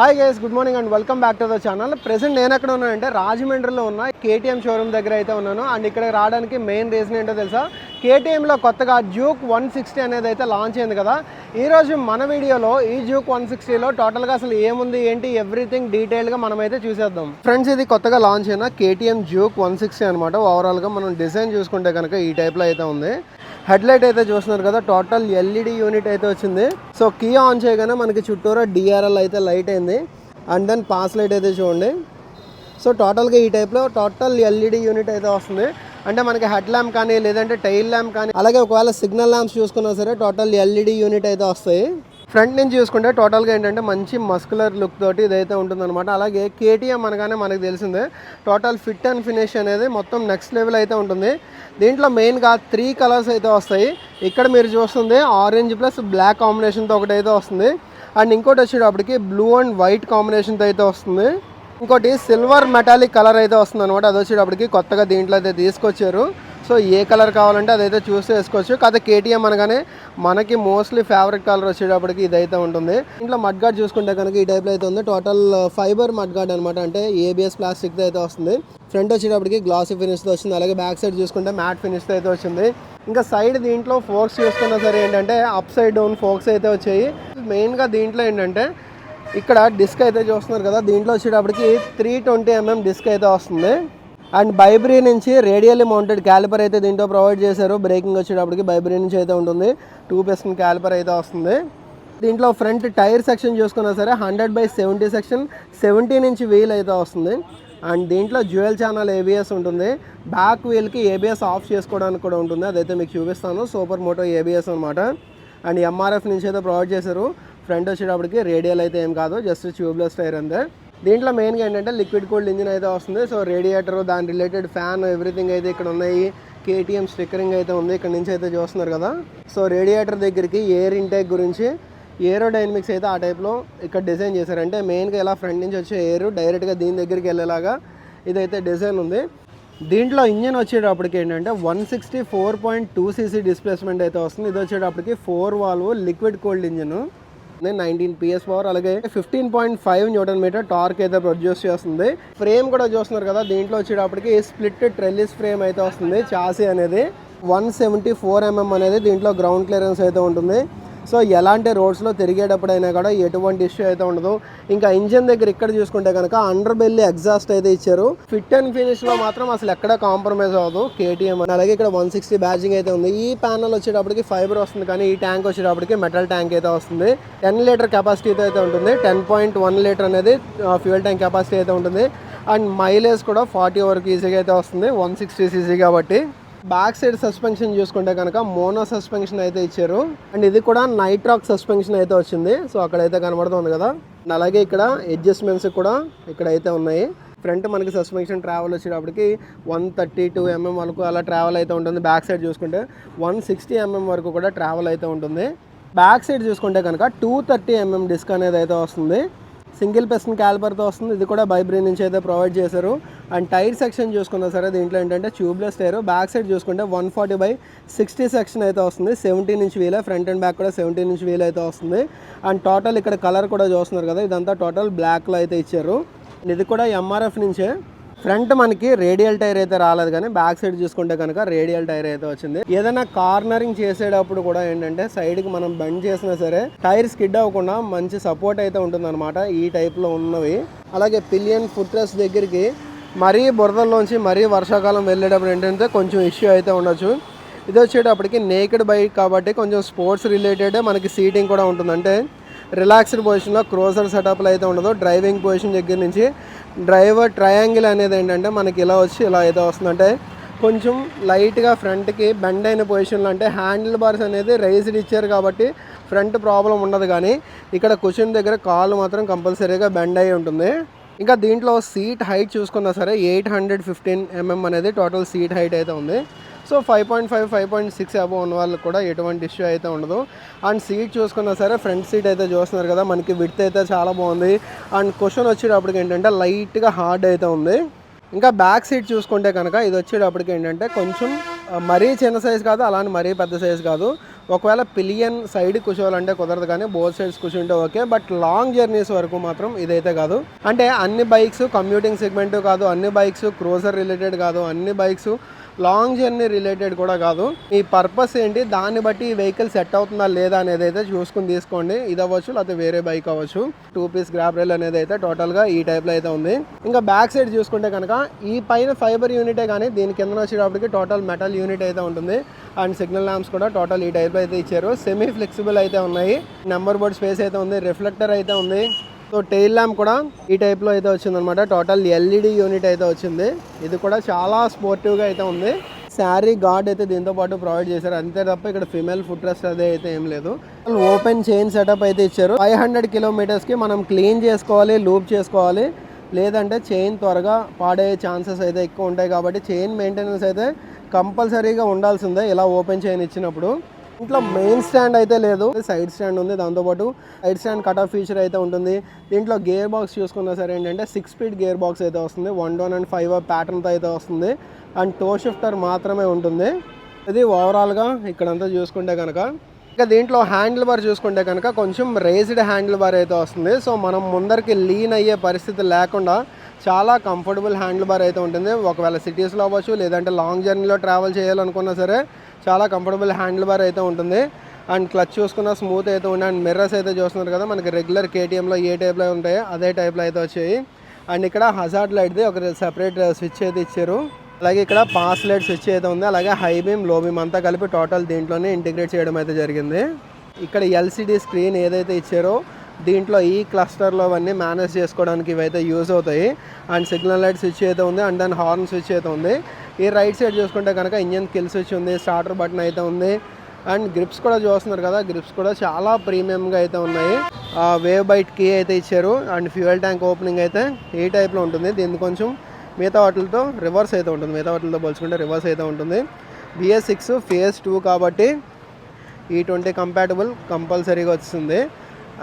Hi guys good morning and welcome back to the channel present నేను ఎక్కడ ఉన్నానంటే రాజమండ్రిలో ఉన్న కేటీఎం షోరూమ్ దగ్గర అయితే ఉన్నాను. అండ్ ఇక్కడ రావడానికి మెయిన్ రీజన్ ఏంటో తెలుసా? కేటీఎంలో కొత్తగా జ్యూక్ వన్ సిక్స్టీ అనేది అయితే లాంచ్ అయింది కదా. ఈరోజు మన వీడియోలో ఈ జ్యూక్ వన్ సిక్స్టీలో టోటల్గా అసలు ఏముంది ఏంటి ఎవ్రీథింగ్ డీటెయిల్గా మనం అయితే చూసేద్దాం. ఫ్రెండ్స్ ఇది కొత్తగా లాంచ్ అయిన కేటీఎం జ్యూక్ వన్ సిక్స్టీ అనమాట ఓవరాల్గా మనం డిజైన్ చూసుకుంటే కనుక ఈ టైప్లో అయితే ఉంది. హెడ్ లైట్ అయితే చూస్తున్నారు కదా టోటల్ ఎల్ఈడి యూనిట్ అయితే వచ్చింది. సో కీ ఆన్ చేయగానే మనకి చుట్టూరా డిఆర్ఎల్ అయితే లైట్ అయింది. అండ్ దెన్ పాస్ లైట్ అయితే చూడండి. సో టోటల్గా ఈ టైప్లో టోటల్ ఎల్ఈడి యూనిట్ అయితే వస్తుంది. అంటే మనకి హెడ్ ల్యాంప్ కానీ లేదంటే టైల్ ల్యాంప్ కానీ అలాగే ఒకవేళ సిగ్నల్ ల్యాంప్స్ చూసుకున్నా సరే టోటల్ ఎల్ఈడి యూనిట్ అయితే వస్తాయి. ఫ్రంట్ నుంచి చూసుకుంటే టోటల్గా ఏంటంటే మంచి మస్కులర్ లుక్ తోటి ఇదైతే ఉంటుందన్నమాట. అలాగే కేటీఎం అనగానే మనకు తెలిసిందే టోటల్ ఫిట్ అండ్ ఫినిష్ అనేది మొత్తం నెక్స్ట్ లెవెల్ అయితే ఉంటుంది. దీంట్లో మెయిన్గా త్రీ కలర్స్ అయితే వస్తాయి. ఇక్కడ మీరు చూస్తుంది ఆరెంజ్ ప్లస్ బ్లాక్ కాంబినేషన్తో ఒకటి అయితే వస్తుంది. అండ్ ఇంకోటి వచ్చేటప్పటికి బ్లూ అండ్ వైట్ కాంబినేషన్తో అయితే వస్తుంది. ఇంకోటి సిల్వర్ మెటాలిక్ కలర్ అయితే వస్తుంది అనమాట అది వచ్చేటప్పటికి కొత్తగా దీంట్లో అయితే తీసుకొచ్చారు. సో ఏ కలర్ కావాలంటే అదైతే చూస్తే వేసుకోవచ్చు కాకపోతే కేటీఎం అనగానే మనకి మోస్ట్లీ ఫేవరెట్ కలర్ వచ్చేటప్పటికి ఇదైతే ఉంటుంది. ఇంట్లో మడ్ గార్డ్ చూసుకుంటే కనుక ఈ టైప్లో అయితే ఉంది. టోటల్ ఫైబర్ మడ్ గార్డ్ అనమాట అంటే ఏబిఎస్ ప్లాస్టిక్తో అయితే వస్తుంది. ఫ్రంట్ వచ్చేటప్పటికి గ్లాసీ ఫినిష్తో వచ్చింది అలాగే బ్యాక్ సైడ్ చూసుకుంటే మ్యాట్ ఫినిష్తో అయితే వచ్చింది ఇంకా సైడ్ దీంట్లో ఫోక్స్ చూసుకున్నా సరే ఏంటంటే అప్ సైడ్ డౌన్ ఫోక్స్ అయితే వచ్చాయి. మెయిన్గా దీంట్లో ఏంటంటే ఇక్కడ డిస్క్ అయితే చూస్తున్నారు కదా. దీంట్లో వచ్చేటప్పటికి త్రీ ట్వంటీ ఎంఎం డిస్క్ అయితే వస్తుంది. అండ్ బైబ్రీ నుంచి రేడియల్లీ మౌంటెడ్ క్యాలిపర్ అయితే దీంట్లో ప్రొవైడ్ చేశారు. బ్రేకింగ్ వచ్చేటప్పటికి బైబ్రీ నుంచి అయితే ఉంటుంది. టూ పర్సెంట్ క్యాలిపర్ అయితే వస్తుంది. దీంట్లో ఫ్రంట్ టైర్ సెక్షన్ చూసుకున్నా సరే hundred by seventy section seventy నుంచి వీల్ అయితే వస్తుంది. అండ్ దీంట్లో జ్యువెల్ ఛానల్ ఏబిఎస్ ఉంటుంది. బ్యాక్ వీల్కి ఏబిఎస్ ఆఫ్ చేసుకోవడానికి కూడా ఉంటుంది. అదైతే మీకు చూపిస్తాను. సూపర్ మోటో ఏబిఎస్ అనమాట అండ్ ఎంఆర్ఎఫ్ నుంచి అయితే ప్రొవైడ్ చేశారు. ఫ్రంట్ వచ్చేటప్పటికి రేడియల్ అయితే ఏం కాదు. జస్ట్ ట్యూబ్లెస్ టైర్ అంతే. దీంట్లో మెయిన్గా ఏంటంటే లిక్విడ్ కూల్డ్ ఇంజిన్ అయితే వస్తుంది. సో రేడియేటర్ దాని రిలేటెడ్ ఫ్యాన్ ఎవ్రీథింగ్ అయితే ఇక్కడ ఉన్నాయి. కేటీఎం స్టిక్కరింగ్ అయితే ఉంది. ఇక్కడ నుంచి అయితే చూస్తున్నారు కదా. సో రేడియేటర్ దగ్గరికి ఎయిర్ ఇంటేక్ గురించి ఏరోడైనమిక్స్ అయితే ఆ టైప్లో ఇక్కడ డిజైన్ చేశారంటే మెయిన్గా ఇలా ఫ్రంట్ నుంచి వచ్చే ఎయిర్ డైరెక్ట్గా దీని దగ్గరికి వెళ్ళేలాగా ఇదైతే డిజైన్ ఉంది. దీంట్లో ఇంజిన్ వచ్చేటప్పటికి ఏంటంటే one sixty four point two CC displacement అయితే వస్తుంది. ఇది వచ్చేటప్పటికి four valve liquid cooled engine nineteen PS power అలాగే fifteen point five newton metre torque అయితే ప్రొడ్యూస్ చేస్తుంది. ఫ్రేమ్ కూడా చూస్తున్నారు కదా దీంట్లో వచ్చేటప్పటికి స్ప్లిట్ ట్రెల్లిస్ ఫ్రేమ్ అయితే వస్తుంది చాసీ అనేది. వన్ సెవెంటీ ఫోర్ ఎంఎం అనేది దీంట్లో గ్రౌండ్ క్లియరెన్స్ అయితే ఉంటుంది. సో ఎలాంటి రోడ్స్లో తిరిగేటప్పుడైనా కూడా ఎటువంటి ఇష్యూ అయితే ఉండదు. ఇంకా ఇంజిన్ దగ్గర ఇక్కడ చూసుకుంటే కనుక అండర్ బెల్లి ఎగ్జాస్ట్ అయితే ఇచ్చారు. ఫిట్ అండ్ ఫినిష్లో మాత్రం అసలు ఎక్కడ కాంప్రమైజ్ అవ్వదు. కేటీఎం అలాగే ఇక్కడ వన్ సిక్స్టీ బ్యాచింగ్ అయితే ఉంది. ఈ ప్యానల్ వచ్చేటప్పటికి ఫైబర్ వస్తుంది కానీ ఈ ట్యాంక్ వచ్చేటప్పటికి మెటల్ ట్యాంక్ అయితే వస్తుంది. టెన్ లీటర్ కెపాసిటీతో అయితే ఉంటుంది. టెన్ పాయింట్ వన్ లీటర్ అనేది ఫ్యూయల్ ట్యాంక్ కెపాసిటీ అయితే ఉంటుంది. అండ్ మైలేజ్ కూడా ఫార్టీ వరకు ఈజీగా అయితే వస్తుంది. వన్ సిక్స్టీ సీసీ కాబట్టి. బ్యాక్ సైడ్ సస్పెన్షన్ చూసుకుంటే కనుక మోనో సస్పెన్షన్ అయితే ఇచ్చారు. అండ్ ఇది కూడా నైట్రాక్ సస్పెన్షన్ అయితే వచ్చింది. సో అక్కడైతే కనబడుతుంది కదా. అండ్ అలాగే ఇక్కడ అడ్జస్ట్మెంట్స్ కూడా ఇక్కడైతే ఉన్నాయి. ఫ్రంట్ మనకి సస్పెన్షన్ ట్రావెల్ వచ్చేటప్పటికి వన్ థర్టీ టూ ఎంఎం వరకు అలా ట్రావెల్ అయితే ఉంటుంది. బ్యాక్ సైడ్ చూసుకుంటే వన్ సిక్స్టీ ఎంఎం వరకు కూడా ట్రావెల్ అయితే ఉంటుంది. బ్యాక్ సైడ్ చూసుకుంటే కనుక టూ థర్టీ ఎంఎం డిస్క్ అనేది అయితే వస్తుంది. సింగిల్ పెస్టన్ క్యాలిపర్తో వస్తుంది. ఇది కూడా బైబ్రీ నుంచి అయితే ప్రొవైడ్ చేశారు. అండ్ టైర్ సెక్షన్ చూసుకున్నా సరే దీంట్లో ఏంటంటే ట్యూబ్లెస్ టైర్. బ్యాక్ సైడ్ చూసుకుంటే one forty by sixty section అయితే వస్తుంది. సెవెంటీ నుంచి వీలే. ఫ్రంట్ అండ్ బ్యాక్ కూడా సెవెంటీ నుంచి వీల్ అయితే వస్తుంది. అండ్ టోటల్ ఇక్కడ కలర్ కూడా చూస్తున్నారు కదా ఇదంతా టోటల్ బ్లాక్లో అయితే ఇచ్చారు. ఇది కూడా ఎంఆర్ఎఫ్ నుంచే. ఫ్రంట్ మనకి రేడియల్ టైర్ అయితే రాలేదు కానీ బ్యాక్ సైడ్ చూసుకుంటే కనుక రేడియల్ టైర్ అయితే వచ్చింది. ఏదైనా కార్నరింగ్ చేసేటప్పుడు కూడా ఏంటంటే సైడ్కి మనం బెండ్ చేసినా సరే టైర్ స్కిడ్ అవ్వకుండా మంచి సపోర్ట్ అయితే ఉంటుందన్నమాట ఈ టైప్లో ఉన్నవి. అలాగే పిలియన్ ఫుట్రెస్ దగ్గరికి మరీ బురదల్లోంచి మరీ వర్షాకాలం వెళ్ళేటప్పుడు ఏంటంటే కొంచెం ఇష్యూ అయితే ఉండొచ్చు. ఇది వచ్చేటప్పటికి నేకెడ్ బైక్ కాబట్టి కొంచెం స్పోర్ట్స్ రిలేటెడ్ మనకి సీటింగ్ కూడా ఉంటుంది అంటే రిలాక్స్డ్ పొజిషన్లో క్రోజర్ సెటప్లో అయితే ఉండదు. డ్రైవింగ్ పొజిషన్ దగ్గర నుంచి డ్రైవర్ ట్రయాంగిల్ అనేది ఏంటంటే మనకి ఇలా వచ్చి ఇలా అయితే వస్తుందంటే కొంచెం లైట్గా ఫ్రంట్కి బెండ్ అయిన పొజిషన్లో అంటే హ్యాండిల్ బార్స్ అనేది రైజ్డ్ ఇచ్చారు కాబట్టి ఫ్రంట్ ప్రాబ్లం ఉండదు కానీ ఇక్కడ కుషన్ దగ్గర కాలు మాత్రం కంపల్సరీగా బెండ్ అయి ఉంటుంది. ఇంకా దీంట్లో సీట్ హైట్ చూసుకున్నా సరే ఎయిట్ హండ్రెడ్ ఫిఫ్టీన్ ఎంఎం అనేది టోటల్ సీట్ హైట్ అయితే ఉంది. So five point five five point six above ఉన్న వాళ్ళకి కూడా ఎటువంటి ఇష్యూ అయితే ఉండదు. అండ్ సీట్ చూసుకున్నా సరే ఫ్రంట్ సీట్ అయితే చూస్తున్నారు కదా మనకి విడ్త్ అయితే చాలా బాగుంది. అండ్ క్వశ్చన్ వచ్చేటప్పటికి ఏంటంటే లైట్గా హార్డ్ అయితే ఉంది. ఇంకా బ్యాక్ సీట్ చూసుకుంటే కనుక ఇది వచ్చేటప్పటికి ఏంటంటే కొంచెం మరీ చిన్న సైజ్ కాదు అలానే మరీ పెద్ద సైజ్ కాదు. ఒకవేళ పిలియన్ సైడ్ కూర్చోవాలంటే కుదరదు కానీ బోత్ సైడ్స్ కూర్చుంటే ఓకే బట్ లాంగ్ జర్నీస్ వరకు మాత్రం ఇదైతే కాదు. అంటే అన్ని బైక్స్ కమ్యూటింగ్ సెగ్మెంట్ కాదు అన్ని బైక్స్ క్రోజర్ రిలేటెడ్ కాదు అన్ని బైక్స్ లాంగ్ జర్నీ రిలేటెడ్ కూడా కాదు. ఈ పర్పస్ ఏంటి? దాన్ని బట్టి ఈ వెహికల్ సెట్ అవుతుందా లేదా అనేది అయితే చూసుకుని తీసుకోండి. ఇది అవ్వచ్చు లేకపోతే వేరే బైక్ అవ్వచ్చు. టూ పీస్ గ్రాప్ రైల్ అనేది అయితే టోటల్గా ఈ టైప్లో అయితే ఉంది. ఇంకా బ్యాక్ సైడ్ చూసుకుంటే కనుక ఈ పైన ఫైబర్ యూనిటే కానీ దీని కింద వచ్చేటప్పటికి టోటల్ మెటల్ యూనిట్ అయితే ఉంటుంది. అండ్ సిగ్నల్ ల్యాంప్స్ కూడా టోటల్ ఈ టైప్లో అయితే ఇచ్చారు. సెమీ ఫ్లెక్సిబుల్ అయితే ఉన్నాయి. నెంబర్ బోర్డ్ స్పేస్ అయితే ఉంది. రిఫ్లెక్టర్ అయితే ఉంది. సో టెయిల్ ల్యాంప్ కూడా ఈ టైప్లో అయితే వచ్చిందనమాట టోటల్ ఎల్ఈడి యూనిట్ అయితే వచ్చింది. ఇది కూడా చాలా స్పోర్టివ్గా అయితే ఉంది. శారీ గార్డ్ అయితే దీంతో పాటు ప్రొవైడ్ చేశారు. అంతే తప్ప ఇక్కడ ఫిమేల్ ఫుట్ రెస్ట్ అదే అయితే ఏం లేదు. ఓపెన్ చైన్ సెటప్ అయితే ఇచ్చారు. ఫైవ్ హండ్రెడ్ కిలోమీటర్స్కి మనం క్లీన్ చేసుకోవాలి లూప్ చేసుకోవాలి. లేదంటే చైన్ త్వరగా పాడే ఛాన్సెస్ అయితే ఎక్కువ ఉంటాయి కాబట్టి చైన్ మెయింటెనెన్స్ అయితే కంపల్సరీగా ఉండాల్సిందే ఇలా ఓపెన్ చైన్ ఇచ్చినప్పుడు. ఇంట్లో మెయిన్ స్టాండ్ అయితే లేదు. సైడ్ స్టాండ్ ఉంది దాంతోపాటు side stand cut off feature అయితే ఉంటుంది. దీంట్లో గేర్ బాక్స్ చూసుకున్నా సరే ఏంటంటే సిక్స్ స్పీడ్ గేర్ బాక్స్ అయితే వస్తుంది. వన్ డౌన్ అండ్ ఫైవ్ ప్యాటర్న్తో అయితే వస్తుంది. అండ్ టో షిఫ్టర్ మాత్రమే ఉంటుంది. ఇది ఓవరాల్గా ఇక్కడంతా చూసుకుంటే కనుక ఇంకా దీంట్లో హ్యాండిల్ బార్ చూసుకుంటే కనుక కొంచెం రేజ్డ్ హ్యాండిల్ బార్ అయితే వస్తుంది. సో మనం ముందరికి లీన్ అయ్యే పరిస్థితి లేకుండా చాలా కంఫర్టబుల్ హ్యాండిల్ బార్ అయితే ఉంటుంది. ఒకవేళ సిటీస్లో అవ్వచ్చు లేదంటే లాంగ్ జర్నీలో ట్రావెల్ చేయాలనుకున్నా సరే చాలా కంఫర్టబుల్ హ్యాండిల్ బార్ అయితే ఉంటుంది. అండ్ క్లచ్ చూసుకున్న స్మూత్ అయితే ఉంది అండ్ మిర్రర్స్ అయితే చూస్తున్నారు కదా మనకి రెగ్యులర్ కేటీఎంలో ఏ టైప్లో ఉంటాయో అదే టైప్లో అయితే వచ్చాయి. అండ్ ఇక్కడ హజార్డ్ లైట్ది ఒక సెపరేట్ స్విచ్ uh, అయితే ఇచ్చారు. అలాగే ఇక్కడ పాస్ లైట్ స్విచ్ అయితే ఉంది. అలాగే హై బీమ్లో బీమ్ అంతా కలిపి టోటల్ దీంట్లోనే ఇంటిగ్రేట్ చేయడం అయితే జరిగింది. ఇక్కడ ఎల్సిడి స్క్రీన్ ఏదైతే ఇచ్చారో దీంట్లో ఈ క్లస్టర్లో అవన్నీ మేనేజ్ చేసుకోవడానికి ఇవైతే యూజ్ అవుతాయి. అండ్ సిగ్నల్ లైట్ స్విచ్ అయితే ఉంది. అండ్ దాని హార్న్ స్విచ్ అయితే ఉంది. ఈ రైట్ సైడ్ చూసుకుంటే కనుక ఇంజన్ కిల్ స్విచ్ ఉంది స్టార్టర్ బటన్ అయితే ఉంది. అండ్ గ్రిప్స్ కూడా చూస్తున్నారు కదా గ్రిప్స్ కూడా చాలా ప్రీమియంగా అయితే ఉన్నాయి. వేవ్ బైట్ కీ అయితే ఇచ్చారు. అండ్ ఫ్యూయల్ ట్యాంక్ ఓపెనింగ్ అయితే ఈ టైప్లో ఉంటుంది. దీన్ని కొంచెం మిగతా వాటితో రివర్స్ అయితే ఉంటుంది. మిగతా వాటితో పోల్చుకుంటే రివర్స్ అయితే ఉంటుంది. బిఎస్ సిక్స్ ఫేస్ టూ కాబట్టి e ఈ ట్వంటీ కంపాటబుల్ కంపల్సరీగా వస్తుంది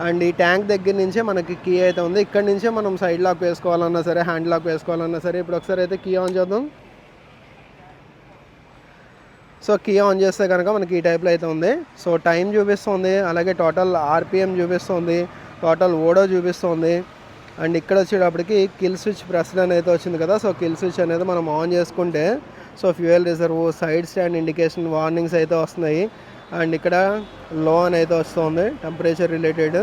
అండ్ ఈ ట్యాంక్ దగ్గర నుంచే మనకి కీ అయితే ఉంది. ఇక్కడ నుంచే మనం సైడ్ లాక్ వేసుకోవాలన్నా సరే హ్యాండ్ లాక్ వేసుకోవాలన్నా సరే ఇప్పుడు ఒకసారి అయితే కీ ఆన్ చేద్దాం. సో కీ ఆన్ చేస్తే కనుక మనకి ఈ టైప్లో అయితే ఉంది. సో టైం చూపిస్తుంది అలాగే టోటల్ ఆర్పిఎం చూపిస్తుంది టోటల్ ఓడో చూపిస్తుంది. అండ్ ఇక్కడ వచ్చేటప్పటికి కిల్ స్విచ్ ప్రెస్డ్ అని అయితే వచ్చింది కదా సో కిల్ స్విచ్ అనేది మనం ఆన్ చేసుకుంటే so fuel reserve side stand indication warnings అయితే వస్తున్నాయి. అండ్ ఇక్కడ లో అని అయితే వస్తుంది temperature related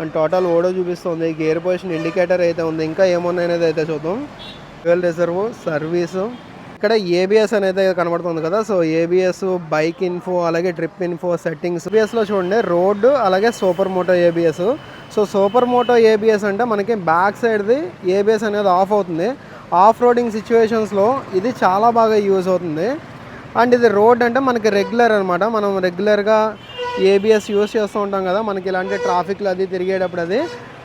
and total odo చూపిస్తుంది గేర్ పొజిషన్ ఇండికేటర్ అయితే ఉంది. ఇంకా ఏమున్నాయి అనేది అయితే చూద్దాం. ఫ్యూయల్ రిజర్వ్ సర్వీసు ఇక్కడ ఏబిఎస్ అనేది కనబడుతుంది కదా. సో ఏబిఎస్ బైక్ ఇన్ఫో అలాగే ట్రిప్ ఇన్ఫో సెట్టింగ్స్ ఏబిఎస్లో చూడండి రోడ్డు అలాగే super moto ABS so super moto ABS అంటే మనకి బ్యాక్ సైడ్ది ఏబిఎస్ అనేది ఆఫ్ అవుతుంది. ఆఫ్ రోడింగ్ సిచ్యువేషన్స్లో ఇది చాలా బాగా యూజ్ అవుతుంది. అండ్ ఇది రోడ్ అంటే మనకి రెగ్యులర్ అనమాట మనం రెగ్యులర్గా ఏబిఎస్ యూస్ చేస్తూ ఉంటాం కదా మనకి ఇలాంటి ట్రాఫిక్లో అది తిరిగేటప్పుడు అది.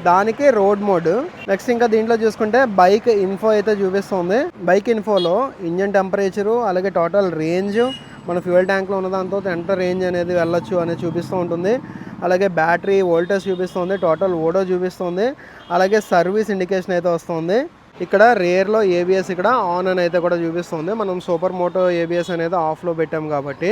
దానికి రోడ్ మోడ్ నెక్స్ట్ ఇంకా దీంట్లో చూసుకుంటే బైక్ ఇన్ఫో అయితే చూపిస్తుంది. బైక్ ఇన్ఫోలో ఇంజన్ టెంపరేచరు అలాగే టోటల్ రేంజ్ మన ఫ్యూయల్ ట్యాంక్లో ఉన్న దాంతో ఎంత రేంజ్ అనేది వెళ్ళొచ్చు అనేది చూపిస్తూ ఉంటుంది. అలాగే బ్యాటరీ వోల్టేజ్ చూపిస్తుంది టోటల్ ఓడో చూపిస్తుంది. అలాగే సర్వీస్ ఇండికేషన్ అయితే వస్తుంది. ఇక్కడ రేర్లో ఏబిఎస్ ఇక్కడ ఆన్ అని అయితే కూడా చూపిస్తుంది. మనం సూపర్ మోటో ఏబిఎస్ అనేది ఆఫ్లో పెట్టాం కాబట్టి.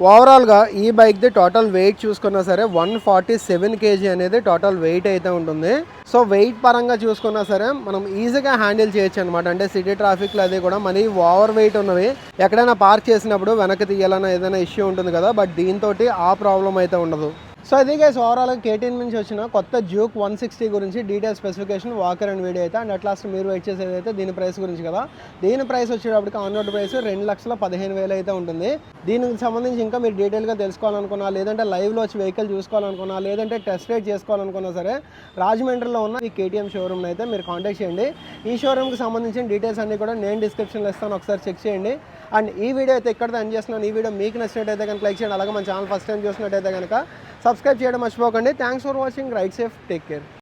ఓవరాల్గా ఈ బైక్ది టోటల్ వెయిట్ చూసుకున్నా సరే వన్ ఫార్టీ సెవెన్ కేజీ అనేది టోటల్ వెయిట్ అయితే ఉంటుంది. సో వెయిట్ పరంగా చూసుకున్నా సరే మనం ఈజీగా హ్యాండిల్ చేయొచ్చు అనమాట అంటే సిటీ ట్రాఫిక్లో అది కూడా మనీ ఓవర్ వెయిట్ ఉన్నవి. ఎక్కడైనా పార్క్ చేసినప్పుడు వెనక్కి తీయాలన్న ఏదైనా ఇష్యూ ఉంటుంది కదా బట్ దీంతో ఆ ప్రాబ్లం అయితే ఉండదు. సో అదే గైస్ ఓవరాల్గా కేటీఎన్ నుంచి వచ్చిన కొత్త జ్యూక్ వన్ సిక్స్టీ గురించి detail specification walker and video అయితే అండ్ లాస్ట్ మీరు వెయిట్ చేసేది అయితే దీని ప్రైస్ గురించి కదా. దీని ప్రైస్ వచ్చేటప్పటికి ఆన్ రోడ్ ప్రైస్ రెండు లక్షల పదిహేను వేలు అయితే ఉంటుంది. దీనికి సంబంధించి ఇంకా మీరు డీటెయిల్గా తెలుసుకోవాలనుకున్నా లేదంటే లైవ్లో వచ్చి వెహికల్ చూసుకోవాలనుకున్నా లేదంటే టెస్ట్ రైడ్ చేసుకోవాలనుకున్నా సరే రాజమండ్రిలో ఉన్న ఈ కేటీఎం షోరూమ్ని అయితే మీరు కాంటాక్ట్ చేయండి. ఈ షోరూమ్కి సంబంధించిన డీటెయిల్స్ అన్ని కూడా నేను డిస్క్రిప్షన్లో ఇస్తాను. ఒకసారి చెక్ చేయండి. అండ్ ఈ వీడియో అయితే ఎక్కడ ఎండ్ చేస్తున్నాను. ఈ వీడియో మీకు నచ్చినట్టయితే కనుక లైక్ చేయండి. అలాగే మన ఛానల్ ఫస్ట్ టైం చూసినట్టయితే కనుక సబ్స్క్రైబ్ చేయడం మర్చిపోకండి thanks for watching ride safe take care